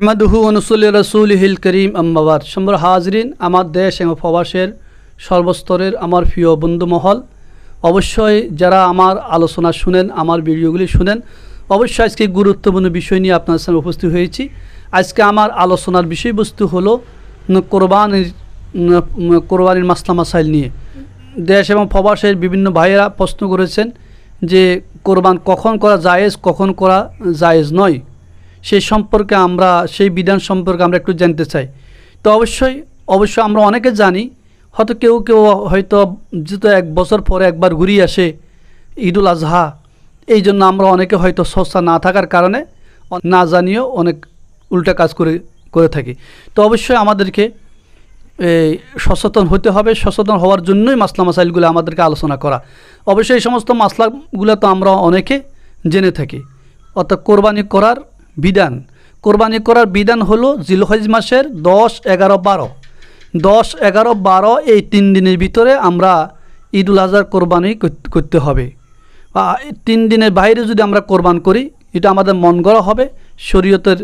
আহমদহু অনুসুল রসুল হিল করিম আম্মাবাদ সম্বর হাজরিন আমার দেশ এবং প্রবাসের সর্বস্তরের আমার প্রিয় বন্ধু মহল অবশ্যই যারা আমার আলোচনা শুনেন, আমার ভিডিওগুলি শুনেন, অবশ্যই আজকে গুরুত্বপূর্ণ বিষয় নিয়ে আপনার সামনে উপস্থিত হয়েছি। আজকে আমার আলোচনার বিষয়বস্তু হলো কোরবানির কোরবানির মাসলা মাসাইল নিয়ে। দেশ এবং প্রবাসের বিভিন্ন ভাইয়েরা প্রশ্ন করেছেন যে কোরবান কখন করা জায়েজ, কখন করা জায়েজ নয়। সেই সম্পর্কে আমরা, সেই বিধান সম্পর্কে আমরা একটু জানতে চাই। তো অবশ্যই অবশ্যই আমরা অনেকে জানি, হয়তো কেউ কেউ হয়তো যেহেতু এক বছর পরে একবার ঘুরিয়ে আসে ঈদুল আজহা, এই জন্য আমরা অনেকে হয়তো সস্তা না থাকার কারণে না জানিয়েও অনেক উল্টা কাজ করে করে থাকি। তো অবশ্যই আমাদেরকে এই সচেতন হতে হবে, সচেতন হওয়ার জন্যই মাসলা মাসাইলগুলো আমাদেরকে আলোচনা করা। অবশ্যই এই সমস্ত মাসলাগুলো তো আমরা অনেকে জেনে থাকি। অর্থাৎ কোরবানি করার বিধান। কোরবানি করার বিধান হলো জিলহজ মাসের দশ এগারো বারো। দশ এগারো বারো এই তিন দিনের ভিতরে আমরা ঈদ উল আজহার কোরবানি করতে হবে। তিন দিনের বাইরে যদি আমরা কোরবান করি, এটা আমাদের মন গড়া হবে, শরীয়তের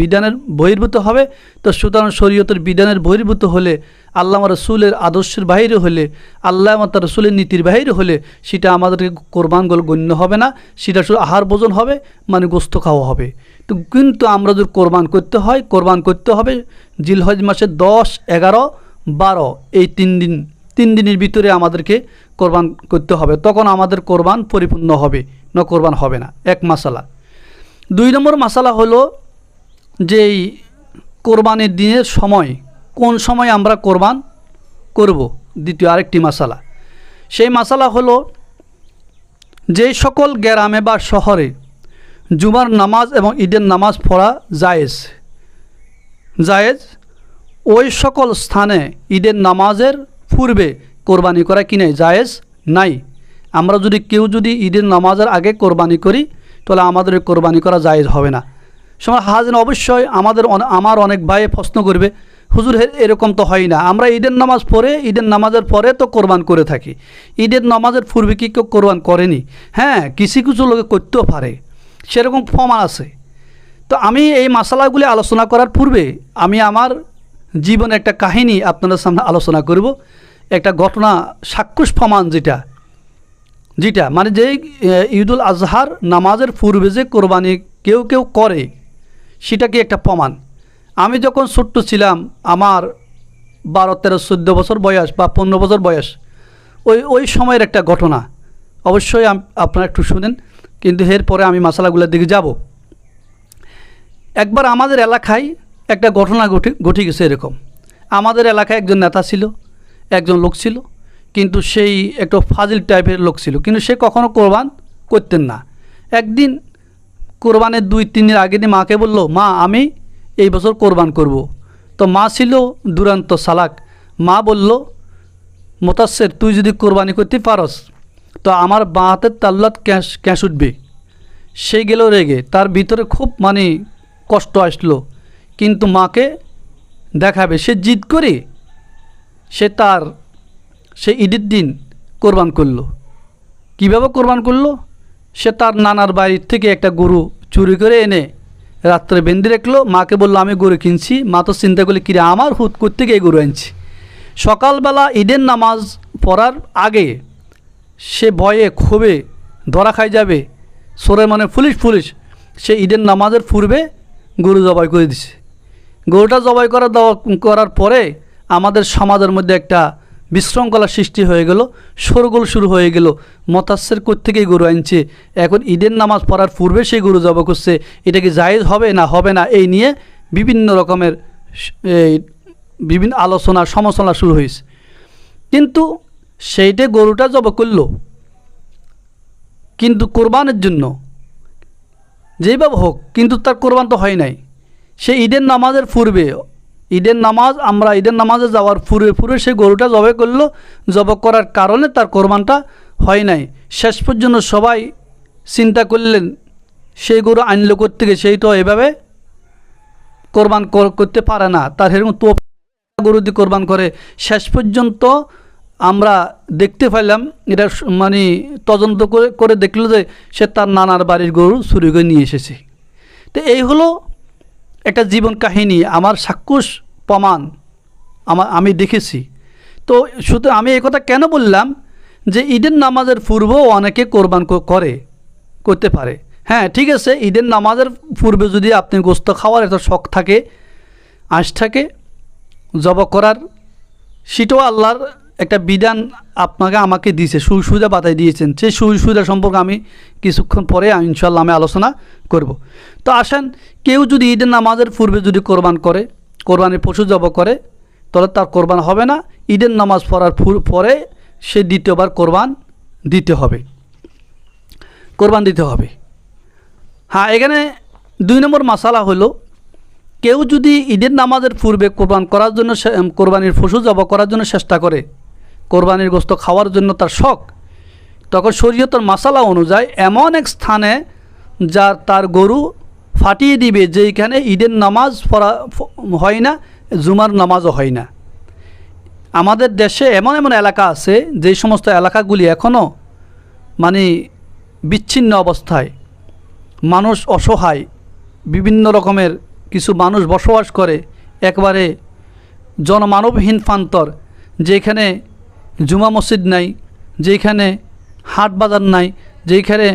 বিধানের বহির্ভূত হবে। তো সুতরাং শরীয়তের বিধানের বহির্ভূত হলে আল্লাহ রসুলের আদর্শের বাইরে হলে, আল্লাহ মাতা রসুলের নীতির বাইরে হলে, সেটা আমাদেরকে কোরবান গণ্য হবে না। সেটা শুধু আহার ভোজন হবে মানে গোস্ত খাওয়া হবে। তো কিন্তু আমরা যদি কোরবান করতে হয়, কোরবান করতে হবে জিলহজ মাসের দশ, এগারো, বারো, এই তিন দিন, তিন দিনের ভিতরে আমাদেরকে কোরবান করতে হবে। তখন আমাদের কোরবান পরিপূর্ণ হবে, না কোরবান হবে না। এক মাসালা। দুই নম্বর মাসালা হলো যে এই কোরবানির দিনের সময়, কোন সময় আমরা কোরবান করব? দ্বিতীয় আরেকটি মাসালা। সেই মাসালা হলো যে সকল গ্রামে বা শহরে জুমার নামাজ এবং ঈদের নামাজ পড়া জায়েজ জায়েজ, ওই সকল স্থানে ঈদের নামাজের পূর্বে কোরবানি করা কি নাই? জায়েজ নাই। আমরা যদি কেউ যদি ঈদের নামাজের আগে কোরবানি করি, তাহলে আমাদের কোরবানি করা জায়েজ হবে না। সময় হাজিন অবশ্যই আমাদের আমার অনেক ভাই প্রশ্ন করবে, হুজুর এরকম তো হয় না। আমরা ঈদের নামাজ পড়ে, ঈদের নামাজের পরে তো কোরবান করে থাকি। ঈদের নামাজের পূর্বে কি কেউ কোরবান করেনি? হ্যাঁ কিছু কিছু লোকে করতেও পারে। সেরকম প্রমাণ আছে। তো আমি এই মশালাগুলি আলোচনা করার পূর্বে আমি আমার জীবনে একটা কাহিনী আপনাদের সামনে আলোচনা করব। একটা ঘটনা সাক্ষুষ প্রমাণ যেটা যেটা মানে যে ঈদুল আজহার নামাজের পূর্বে যে কোরবানি কেউ কেউ করে সেটা কি একটা প্রমাণ। আমি যখন ছোট্ট ছিলাম, আমার বারো, তেরো, চোদ্দ বছর বয়স বা পনেরো বছর বয়স, ওই ওই সময়ের একটা ঘটনা। অবশ্যই আপনারা একটু শুনেন, কিন্তু এরপরে আমি মশালাগুলোর দিকে যাব। একবার আমাদের এলাকায় একটা ঘটনা ঘটে ঘটে গেছে এরকম। আমাদের এলাকায় একজন নেতা ছিল, একজন লোক ছিল, কিন্তু সেই একটু ফাজিল টাইপের লোক ছিল। কিন্তু সে কখনো কোরবান করতেন না। একদিন কোরবানের দুই, তিন দিন আগে দিয়ে মাকে বলল, মা, আমি এই বছর কোরবান করব। তো মা ছিল দুরান্ত সালাক মা বলল মোতাসের তুই যদি কোরবানি করতে পারস, তো আমার বাঁ হাতের তাল্লাত ক্যাশ ক্যাশ উঠবে। সে গেল রেগে। তার ভিতরে খুব মানে কষ্ট আসলো। কিন্তু মাকে দেখাবে, সে জিদ করে সে তার, সে ঈদের দিন কোরবান করল। কীভাবে কোরবান করল? সে তার নানার বাড়ির থেকে একটা গরু চুরি করে এনে রাত্রে বেঁধে রাখল। মাকে বলল, আমি গরু কিনছি। মা তো চিন্তা করলে, কিরে, আমার হুত করতে গিয়ে গরু আনছি। সকালবেলা ঈদের নামাজ পড়ার আগে সে ভয়ে ক্ষোভে ধরা খাই যাবে। সরে মানে পুলিশ পুলিশ সে ঈদের নামাজের পূর্বে গরু জবাই করে দিছে। গরুটা জবাই করা দেওয়া করার পরে আমাদের সমাজের মধ্যে একটা বিশৃঙ্খলা সৃষ্টি হয়ে গেল, শোরগোল শুরু হয়ে গেল। মতাস্যের কোত্থেকেই গরু আনছে? এখন ঈদের নামাজ পড়ার পূর্বে সেই গরু জবা করছে। এটা কি জায়েজ হবে না হবে না এই নিয়ে বিভিন্ন রকমের এই বিভিন্ন আলোচনা, সমালোচনা শুরু হয়েছে। কিন্তু সেইটা গরুটা জবা করল। কিন্তু কোরবানের জন্য, যেইভাবে হোক, কিন্তু তার কোরবান তো হয় নাই। সে ঈদের নামাজের পূর্বে ঈদের নামাজ, আমরা ঈদের নামাজে যাওয়ার পূর্বে পূর্বে সে গরুটা জবে করল। জব করার কারণে তার কোরবানটা হয় নাই। শেষ পর্যন্ত সবাই চিন্তা করলেন, সেই গরু আনলো করতে সেই তো এভাবে কোরবান করতে পারে না। তার এরকম তো গরু দিয়ে কোরবান করে। শেষ পর্যন্ত আমরা দেখতে পাইলাম এটা মানে তদন্ত করে করে দেখল যে সে তার নানার বাড়ির গরু চুরি করে নিয়ে এসেছে। তো এই হলো একটা জীবন কাহিনী, আমার সাক্ষুষ প্রমাণ আমার, আমি দেখেছি। তো শুধু আমি কথা কেন বললাম যে ঈদের নামাজের পূর্বেও অনেকে কোরবান করে, করতে পারে। হ্যাঁ ঠিক আছে, ঈদের নামাজের পূর্বে যদি আপনি গোস্ত খাওয়ার একটা শখ থাকে, আঁশ থাকে, জব করার, সেটাও আল্লাহর একটা বিধান আপনাকে আমাকে দিয়েছে সুই সুবিধা বাতাই দিয়েছেন। সেই সুই সুবিধা সম্পর্কে আমি কিছুক্ষণ পরে ইনশাল্লাহ আমি আলোচনা করব। তো আসেন, কেউ যদি ঈদের নামাজের পূর্বে যদি কোরবান করে, কোরবানির পশু জব করে, তাহলে তার কোরবান হবে না। ঈদের নামাজ পড়ার পরে সে দ্বিতীয়বার কোরবান দিতে হবে। কোরবান দিতে হবে। হ্যাঁ এখানে দুই নম্বর মাসালা হলো, কেউ যদি ঈদের নামাজের পূর্বে কোরবান করার জন্য কোরবানির পশু জব করার জন্য চেষ্টা করে কোরবানির গোস্ত খাওয়ার জন্য তার শখ। তখন শরীয়তের মাসালা অনুযায়ী এমন এক স্থানে যার তার গরু ফাটিয়ে দিবে যেইখানে ঈদের নামাজ পড়া হয় না, জুমার নামাজও হয় না। আমাদের দেশে এমন এমন এলাকা আছে, যেই সমস্ত এলাকাগুলি এখনও মানে বিচ্ছিন্ন অবস্থায়। মানুষ অসহায়, বিভিন্ন রকমের কিছু মানুষ বসবাস করে, একবারে জনমানবহীন প্রান্তর, যেখানে জুমা মসজিদ নাই যেখানে হাট বাজার নাই যেখানে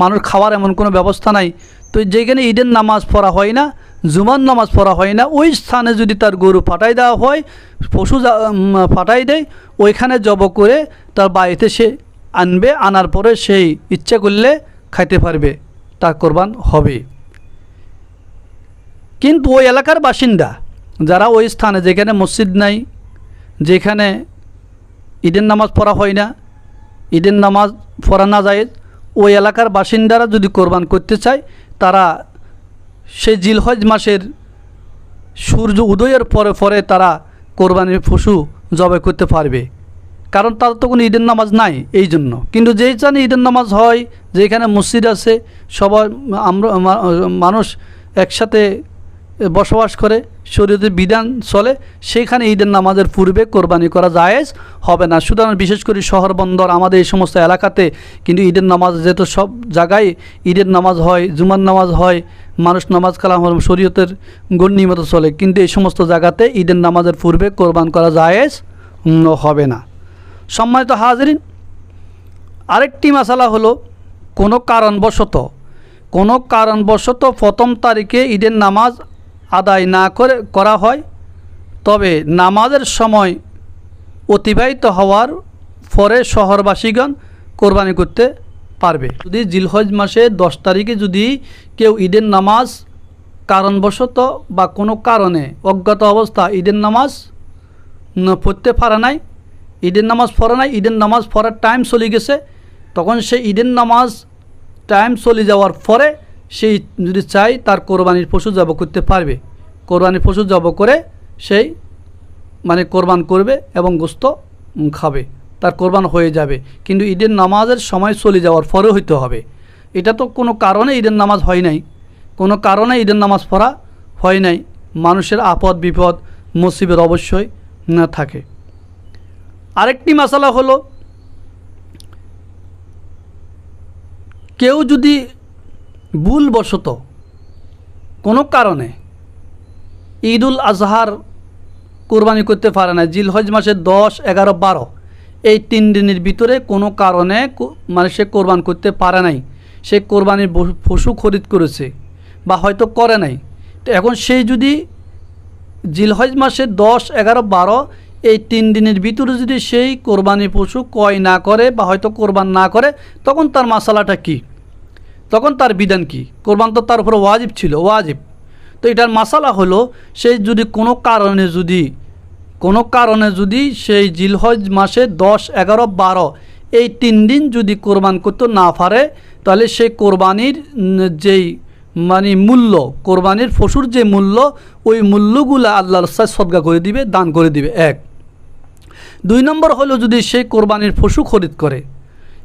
মানুষ খাওয়ার এমন কোনো ব্যবস্থা নাই, তো যেখানে ঈদের নামাজ পড়া হয় না, জুমার নামাজ পড়া হয় না, ওই স্থানে যদি তার গরু ফাটাই দেওয়া হয়, পশু ফাটাই দেয়, ওইখানে জব করে তার বাড়িতে সে আনবে, আনার পরে সেই ইচ্ছা করলে খাইতে পারবে তার কোরবান হবে। কিন্তু ওই এলাকার বাসিন্দা, যারা ওই স্থানে যেখানে মসজিদ নাই, যেখানে ঈদের নামাজ পড়া হয় না। ঈদের নামাজ পড়া না যায়, ওই এলাকার বাসিন্দারা যদি কোরবান করতে চায়, তারা সেই জিলহজ মাসের সূর্য উদয়ের পরে পরে তারা কোরবানির পশু জবাই করতে পারবে। কারণ তার তো কোনো ঈদের নামাজ নাই এই জন্য। কিন্তু যেই চান ঈদের নামাজ হয়, যেখানে মসজিদ আছে, সবাই, আমরা মানুষ একসাথে বসবাস করে শরীরের বিধান চলে, সেখানে ঈদের নামাজের পূর্বে কোরবানি করা জায়েজ হবে না। সুতরাং বিশেষ করে শহর, বন্দর আমাদের এই সমস্ত এলাকাতে কিন্তু ঈদের নামাজ যেহেতু সব জায়গায় ঈদের নামাজ হয়, জুমার নামাজ হয়, মানুষ নামাজ কালাম শরীয়তের গণ্যি মতো চলে, কিন্তু এই সমস্ত জায়গাতে ঈদের নামাজের পূর্বে কোরবান করা জায়েজ হবে না। সম্মানিত হাজরিন, আরেকটি মশালা হলো কোনো কারণবশত কোনো কারণবশত প্রথম তারিখে ঈদের নামাজ আদায় না করে, করা হয়, তবে নামাজের সময় অতিবাহিত হওয়ার পরে শহরবাসীগণ কোরবানি করতে পারবে। যদি জিলহজ মাসে দশ তারিখে যদি কেউ ঈদের নামাজ কারণবশত বা কোনো কারণে অজ্ঞাত অবস্থা ঈদের নামাজ পড়তে পারে নাই, ঈদের নামাজ পড়ে নাই, ঈদের নামাজ পড়ার টাইম চলে গেছে, তখন সে ঈদের নামাজ টাইম চলে যাওয়ার পরে সেই যদি চাই, তার কোরবানির পশু জব করতে পারবে। কোরবানির পশু জব করে সেই মানে কোরবান করবে এবং গোস্ত খাবে। তার কোরবান হয়ে যাবে। কিন্তু ঈদের নামাজের সময় চলে যাওয়ার পরে হইতে হবে। এটা তো কোনো কারণে ঈদের নামাজ হয় নাই। কোনো কারণে ঈদের নামাজ পড়া হয় নাই। মানুষের আপদ, বিপদ মুসিবের অবশ্যই না থাকে। আরেকটি মশালা হলো, কেউ যদি ভুলবশত কোনো কারণে ঈদুল আজহার কোরবানি করতে পারে না। জিলহজ মাসে দশ, এগারো, বারো, এই তিন দিনের ভিতরে কোনো কারণে মানে সে কোরবান করতে পারে নাই। সে কোরবানির পশু খরিদ করেছে বা হয়তো করে নাই। তো এখন সেই যদি জিলহজ মাসে দশ, এগারো, বারো, এই তিন দিনের ভিতরে যদি সেই কোরবানি পশু ক্রয় না করে বা হয়তো কোরবান না করে, তখন তার মশালাটা কি? তখন তার বিধান কি? কোরবান তো তার উপরে ওয়াজিব ছিল, ওয়াজিব। তো এটার মশালা হলো, সেই যদি কোনো কারণে যদি, কোনো কারণে যদি সেই জিলহজ মাসে দশ, এগারো, বারো, এই তিন দিন যদি কোরবান করতে না পারে, তাহলে সেই কোরবানির যেই মানে মূল্য, কোরবানির পশুর যে মূল্য, ওই মূল্যগুলো আল্লাহর সাথে সদগা করে দিবে, দান করে দিবে। এক। দুই নম্বর হলো যদি সে কোরবানির পশু খরিদ করে,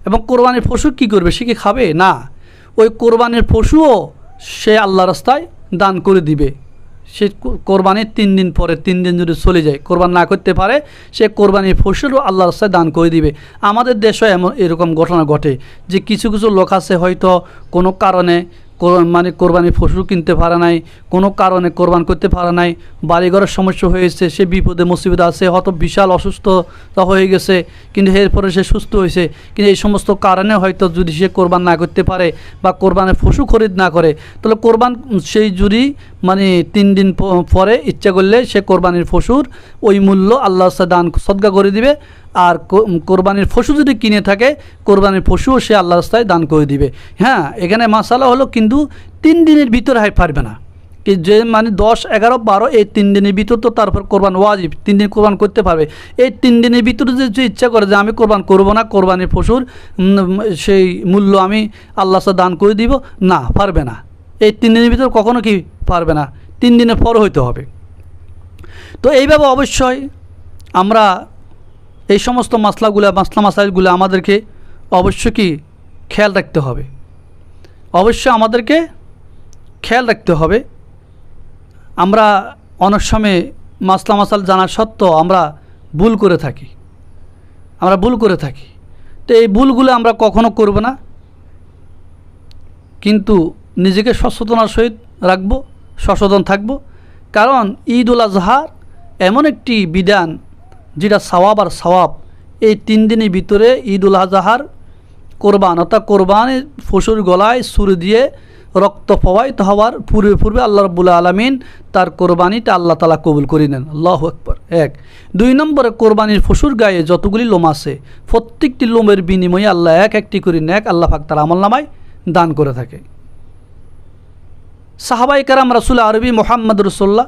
এবং কোরবানির পশু কি করবে? সে কি খাবে? না। ওই কোরবানির পশুও সে আল্লাহ রাস্তায় দান করে দিবে। সে কোরবানির তিন দিন পরে, তিন দিন যদি চলে যায়, কোরবান না করতে পারে, সে কোরবানির ফসলও আল্লাহ রাস্তায় দান করে দিবে। আমাদের দেশে এমন এরকম ঘটনা ঘটে যে কিছু কিছু লোক আছে হয়তো কোনো কারণে কোর- মানে কোরবানির পশু কিনতে পারে নাই, কোনো কারণে কোরবান করতে পারে নাই, বাড়িঘরের সমস্যা হয়েছে, সে বিপদে মুসিবত আছে, হয়তো বিশাল অসুস্থতা হয়ে গেছে, কিন্তু এরপরে সে সুস্থ হয়েছে। কিন্তু এই সমস্ত কারণে হয়তো যদি সে কোরবান না করতে পারে বা কোরবানের ফসু খরিদ না করে, তাহলে কোরবান সেই যদি মানে তিন দিন পরে ইচ্ছা করলে সে কোরবানির ফসুর ওই মূল্য আল্লাহ দান সদ্গা করে দিবে। আর কোরবানির পশু যদি কিনে থাকে, কোরবানির পশুও সে আল্লাহ রাস্তায় দান করে দিবে। হ্যাঁ এখানে মাসালা হলো কিন্তু তিন দিনের ভিতরে হয় পারবে না। কি যে মানে দশ, এগারো, বারো, এই তিন দিনের ভিতর তো তারপর কোরবান ওয়াজিব। তিন দিন কোরবান করতে পারবে। এই তিন দিনের ভিতরে যে ইচ্ছা করে যে আমি কোরবান করব না, কোরবানির পশুর সেই মূল্য আমি আল্লাহ দান করে দিব, না, পারবে না। এই তিন দিনের ভিতর কখনো কি পারবে না? তিন দিনের পর হইতে হবে। তো এইভাবে অবশ্যই আমরা এই সমস্ত মশলাগুলো মশলা মশাইলগুলো আমাদেরকে অবশ্য কি খেয়াল রাখতে হবে। অবশ্যই আমাদেরকে খেয়াল রাখতে হবে। আমরা অনেক সময় মাসলা মশাল জানা সত্ত্বেও আমরা ভুল করে থাকি। আমরা ভুল করে থাকি। তো এই ভুলগুলো আমরা কখনো করব না। কিন্তু নিজেকে সচেতনার সহিত রাখব, সচেতন থাকব। কারণ ঈদ উল আজহার এমন একটি বিধান যেটা সওয়াব আর সওয়াব, এই তিন দিনের ভিতরে ঈদ উল আজহার কোরবান, অর্থাৎ কোরবানের ফসুর গলায় সুর দিয়ে রক্ত প্রবাহিত হওয়ার পূর্বে পূর্বে আল্লাহ রব্বুল আলমিন তার কোরবানিটা আল্লাহ তালা কবুল করে নেন। আল্লাহ একবার এক। দুই নম্বরে কোরবানির ফসুর গায়ে যতগুলি লোম আছে, প্রত্যেকটি লোমের বিনিময়ে আল্লাহ এক একটি করে নেক আল্লাহ পাক তার আমল নামায় দান করে থাকে। সাহাবাই কারাম রাসুল আরবি মোহাম্মদ রসোল্লাহ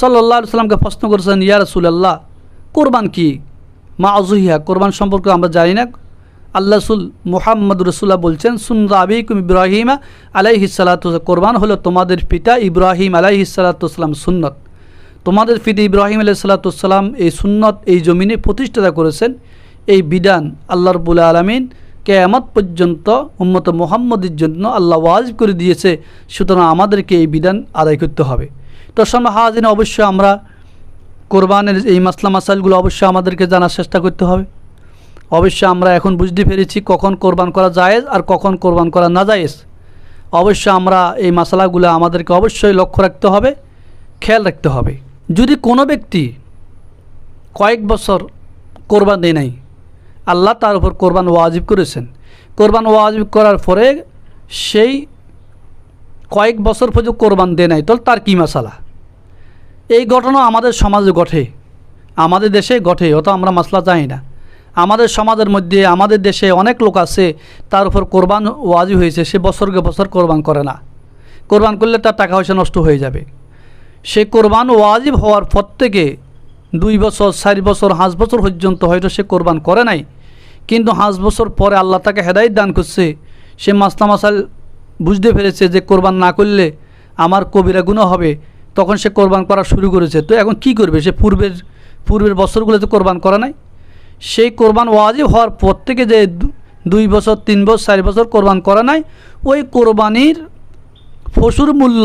সাল্লাহ সাল্লামকে প্রশ্ন করেছেন, ইয়া রসুলাল্লাহ কোরবান কি? মা আজহিয়া কোরবান সম্পর্কে আমরা জানি না। আল্লাহ সুল মোহাম্মদ রসুল্লাহ বলছেন সুন্দর আবিকুম ইব্রাহিমা আলাইহি সালাত কোরবান হলো তোমাদের পিতা ইব্রাহিম আলাইহি সালাতাম সুন্নত। তোমাদের পিতা ইব্রাহিম আলাইহি সালাতাম এই সুন্নত, এই জমিনে প্রতিষ্ঠাতা করেছেন। এই বিধান আল্লাহ রবুল্লা আলমিন কেয়ামত পর্যন্ত উম্মত মোহাম্মদের জন্য আল্লাহ ওয়াজিব করে দিয়েছে। সুতরাং আমাদেরকে এই বিধান আদায় করতে হবে। তো সময় হাজিন অবশ্যই আমরা কোরবানের এই মাসলা মাসাইলগুলো অবশ্যই আমাদেরকে জানার চেষ্টা করতে হবে। অবশ্যই আমরা এখন বুঝতে পেরেছি কখন কোরবান করা জায়েজ আর কখন কোরবান করা না জায়েজ। অবশ্যই আমরা এই মশলাগুলো আমাদেরকে অবশ্যই লক্ষ্য রাখতে হবে, খেয়াল রাখতে হবে। যদি কোনো ব্যক্তি কয়েক বছর কোরবান দেয় নাই, আল্লাহ তার উপর কোরবান ওয়াজিব করেছেন। কোরবান ওয়াজিব করার পরে সেই কয়েক বছর পর্যন্ত কোরবান দেয় নাই, তাহলে তার কী মশালা এই ঘটনা আমাদের সমাজে ঘটে। আমাদের দেশে ঘটে, অত আমরা মশলা জানি না। আমাদের সমাজের মধ্যে, আমাদের দেশে অনেক লোক আছে, তার উপর কোরবান ওয়াজি হয়েছে, সে বছরকে বছর কোরবান করে না। কোরবান করলে তার টাকা পয়সা নষ্ট হয়ে যাবে। সে কোরবান ওয়াজিব হওয়ার পর থেকে দুই বছর, চার বছর, পাঁচ বছর পর্যন্ত হয়তো সে কোরবান করে নাই। কিন্তু পাঁচ বছর পরে আল্লাহ তাকে হেদায়ত দান করছে। সে মাসলা মাসাল বুঝতে পেরেছে যে কোরবান না করলে আমার কবিরা গুণ হবে। তখন সে কোরবান করা শুরু করেছে। তো এখন কি করবে? সে পূর্বের পূর্বের বছরগুলোতে কোরবান করা নাই? সেই কোরবান ওয়াজিব হওয়ার পর থেকে যে দুই বছর, তিন বছর, চার বছর কোরবান করা নাই, ওই কোরবানির পশুর মূল্য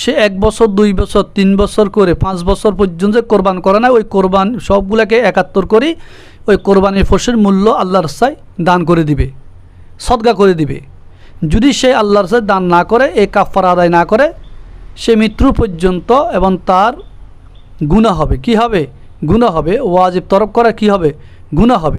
সে এক বছর, দুই বছর, তিন বছর করে, পাঁচ বছর পর্যন্ত কোরবান করে না ওই কোরবান সবগুলোকে একাত্তর করে ওই কোরবানির পশুর মূল্য আল্লাহর রাস্তায় দান করে দিবে, সদগা করে দিবে। যদি সে আল্লাহর রাস্তায় দান না করে এই কাফার আদায় না করে সে মৃত্যু পর্যন্ত এবং তার গুণা হবে। কি হবে? গুণা হবে। ওয়াজিব তরফ করা কি হবে? গুণা হবে।